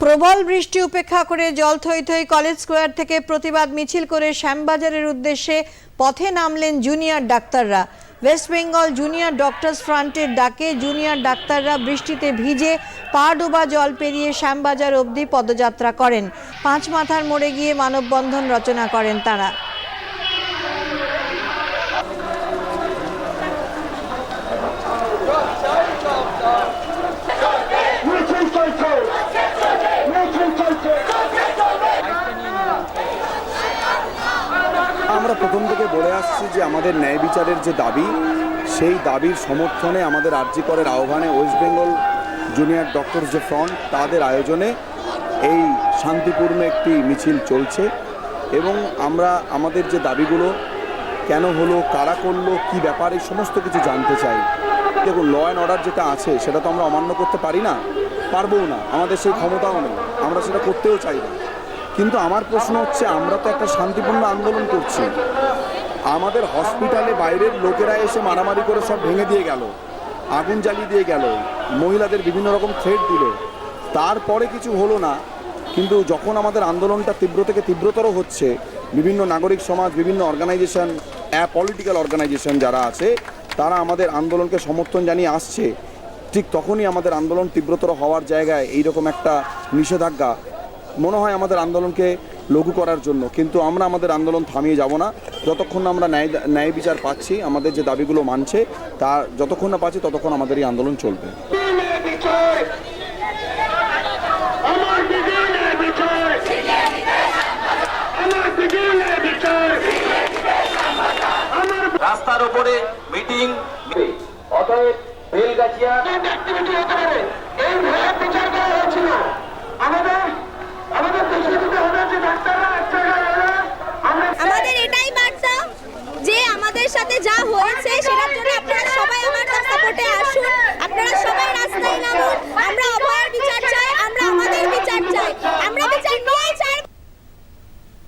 প্রবল বৃষ্টি উপেক্ষা করে জল থই থই কলেজ স্কোয়ার থেকে প্রতিবাদ মিছিল করে শ্যামবাজারের উদ্দেশ্যে পথে নামলেন জুনিয়র ডাক্তাররা। ওয়েস্ট বেঙ্গল জুনিয়র ডক্টরস ফ্রন্টের ডাকে জুনিয়র ডাক্তাররা বৃষ্টিতে ভিজে পা ডোবা জল পেরিয়ে শ্যামবাজার অবধি পদযাত্রা করেন। পাঁচ মাথার মোড়ে গিয়ে মানববন্ধন রচনা করেন তারা মিছিল চলছে মিছিল চলছে আমরা প্রথম থেকে বলে আসছি যে আমাদের ন্যায় বিচারের যে দাবি, সেই দাবির সমর্থনে আমাদের আর্যিকরের আহ্বানে ওয়েস্ট বেঙ্গল জুনিয়র ডক্টর যে ফ্রন্ট তাদের আয়োজনে এই শান্তিপূর্ণ একটি মিছিল চলছে এবং আমরা আমাদের যে দাবিগুলো, কেন হলো, কারা করল, কি ব্যাপার, এই সমস্ত কিছু জানতে চাই। দেখুন ল অ্যান্ড অর্ডার যেটা আছে, সেটা তো আমরা অমান্য করতে পারি না, পারবও না, আমাদের সেই ক্ষমতাও নেই, আমরা সেটা করতেও চাই না। কিন্তু আমার প্রশ্ন হচ্ছে, আমরা তো একটা শান্তিপূর্ণ আন্দোলন করছি। আমাদের হসপিটালে বাইরের লোকেরা এসে মারামারি করে সব ভেঙে দিয়ে গেল, আগুন জ্বালিয়ে দিয়ে গেল, মহিলাদের বিভিন্ন রকম থ্রেট দিল। তারপরে কিছু হলো না, কিন্তু যখন আমাদের আন্দোলনটা তীব্র থেকে তীব্রতর হচ্ছে, বিভিন্ন নাগরিক সমাজ, বিভিন্ন অর্গানাইজেশন পলিটিক্যাল অর্গানাইজেশন যারা আছে, তারা আমাদের আন্দোলনকে সমর্থন জানিয়ে আসছে। ঠিক তখনই আমাদের আন্দোলন তীব্রতর হওয়ার জায়গায় এইরকম একটা নিষেধাজ্ঞা মনে হয় আমাদের আন্দোলনকে লঘু করার জন্য। কিন্তু আমরা আমাদের আন্দোলন থামিয়ে যাব না। যতক্ষণ না আমরা ন্যায় ন্যায় বিচার পাচ্ছি আমাদের যে দাবিগুলো মানছে তা যতক্ষণ না পাচ্ছি ততক্ষণ আমাদের এই আন্দোলন চলবে। রাস্তার উপরে মিটিং। অতএব বেলগাছিয়া অ্যাক্টিভিটি হতে পারে এই বিচার